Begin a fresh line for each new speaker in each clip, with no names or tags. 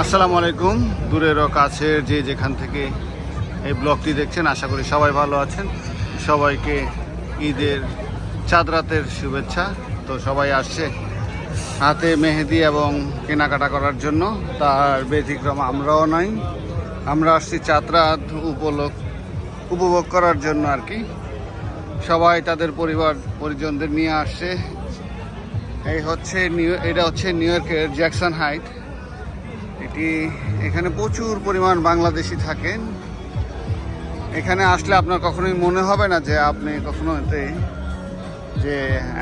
আসসালামু আলাইকুম। দূরের ও কাছের যে যেখান থেকে এই ব্লগটি দেখছেন, আশা করি সবাই ভালো আছেন। সবাইকে ঈদের চাঁদ রাতের শুভেচ্ছা। তো সবাই আসছে হাতে মেহেদি এবং কেনাকাটা করার জন্য। তার ব্যতিক্রম আমরাও নাই, আমরা আসছি চাঁদ রাত উপলক উপভোগ করার জন্য আর কি। সবাই তাদের পরিবার, পরিজনদের নিয়ে আসছে। এই হচ্ছে নিউ, এটা হচ্ছে নিউ ইয়র্কের জ্যাকসন হাইট। এটি এখানে প্রচুর পরিমাণ বাংলাদেশি থাকেন। এখানে আসলে আপনার কখনোই মনে হবে না যে আপনি কখনো এতে যে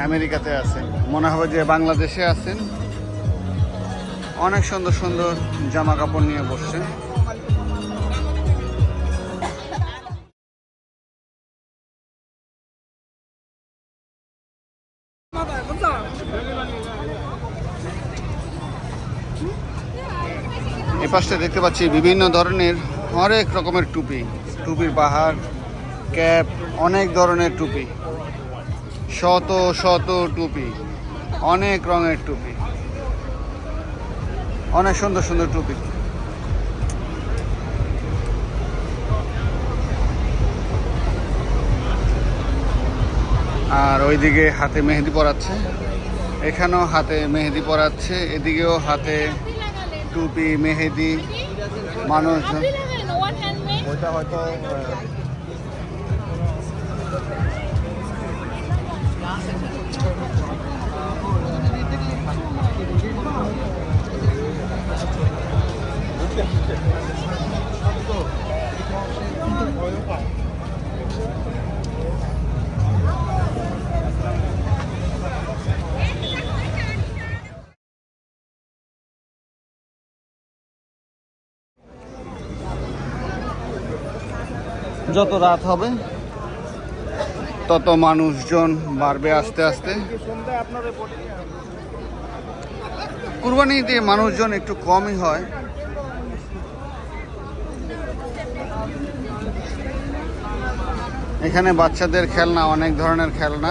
আমেরিকাতে আছেন। মনে হবে যে বাংলাদেশে আছেন। অনেক সুন্দর সুন্দর জামা কাপড় নিয়ে বসছেন। এই পাশটা দেখতে পাচ্ছি বিভিন্ন ধরনের অনেক রকমের টুপি। টুপির বাহার ক্যাপ, অনেক ধরনের টুপি। শত শত টুপি, অনেক রঙের টুপি। অনেক সুন্দর সুন্দর টুপি। আর ওইদিকে হাতে মেহেদি পরাচ্ছে। এখানেও হাতে মেহেদি পরাচ্ছে, এদিকেও হাতে টুপি মেহেদি মানুষ ওইটা হয়তো যত রাত হবে, তত মানুষজন বাড়বে আস্তে আস্তে। কুরবানিতে মানুষজন একটু কমই হয়। এখানে বাচ্চাদের খেলনা, অনেক ধরনের খেলনা।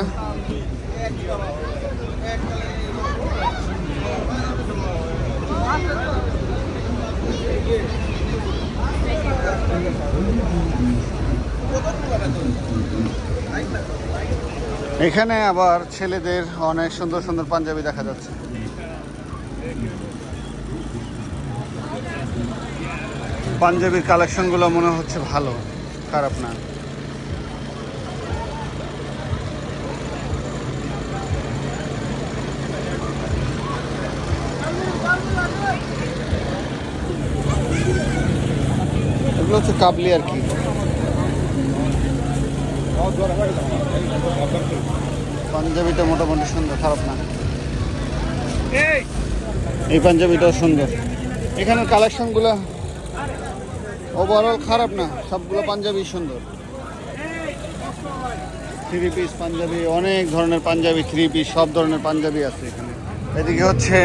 এখানে আবার ছেলেদের অনেক সুন্দর সুন্দর পাঞ্জাবি দেখা যাচ্ছে। পাঞ্জাবির কালেকশনগুলো মনে হচ্ছে ভালো, খারাপ না। এগুলো হচ্ছে কাবলি আর কি। পাঞ্জাবিটা মোটামুটি সুন্দর খারাপ না। এই! পাঞ্জাবিটাও সুন্দর। এখানের কালেকশনগুলো ওভারঅল খারাপ না সবগুলো পাঞ্জাবি সুন্দর। থ্রি পিস পাঞ্জাবি অনেক ধরনের পাঞ্জাবি থ্রি পিস সব ধরনের পাঞ্জাবি আছে এখানে। এদিকে হচ্ছে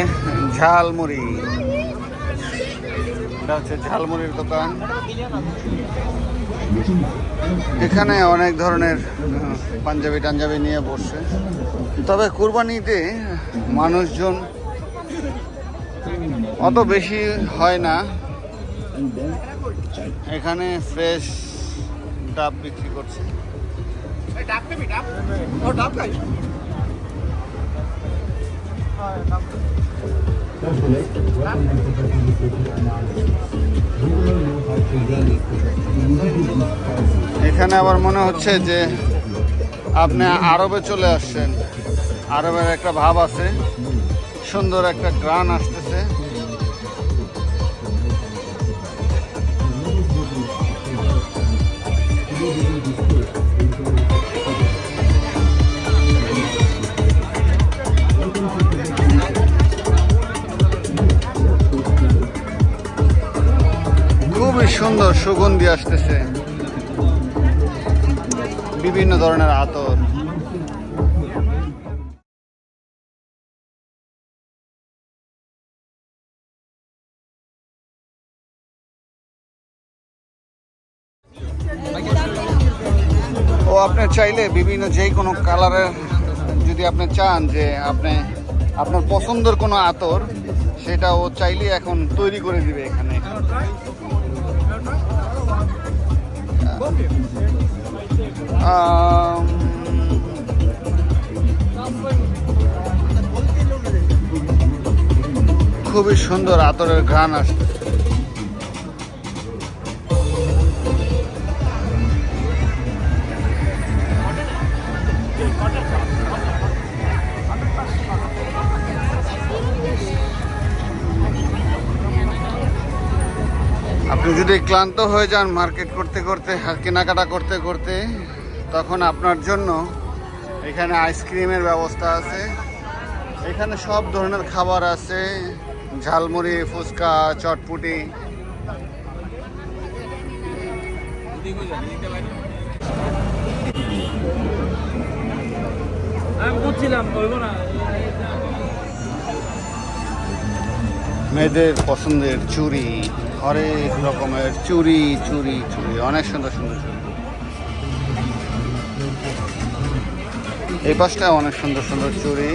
ঝালমুড়ি। এটা হচ্ছে ঝালমুড়ির দোকান। এখানে অনেক ধরনের পাঞ্জাবি টাঞ্জাবি নিয়ে বসছে তবে কুরবানিতে মানুষজন অত বেশি হয় না। এখানে ফ্রেশ ডাব বিক্রি করছে। এখানে আবার মনে হচ্ছে যে আপনি আরবে চলে আসছেন। আরবের একটা ভাব আছে। সুন্দর একটা গ্রান আসতেছে। খুবই সুন্দর সুগন্ধি আসতেছে। বিভিন্ন ধরনের আতর। ও, আপনি চাইলে বিভিন্ন যেই কোনো কালারের যদি আপনি চান যে আপনি আপনার পছন্দের কোনো আতর সেটা ও চাইলে এখন তৈরি করে দিবে এখানে। আম, খুবই সুন্দর আতরের ঘ্রাণ আসছে আপনি যদি ক্লান্ত হয়ে যান মার্কেট করতে করতে কেনাকাটা করতে করতে তখন আপনার জন্য এখানে আইসক্রিমের ব্যবস্থা আছে। এখানে সব ধরনের খাবার আছে। ঝালমুড়ি ফুচকা চটপুটি। মেয়েদের পছন্দের চুড়ি। হরেক রকমের চুরি চুরি চুরি, অনেক সুন্দর সুন্দর চুরি। এই পাশটা অনেক সুন্দর সুন্দর চুড়ি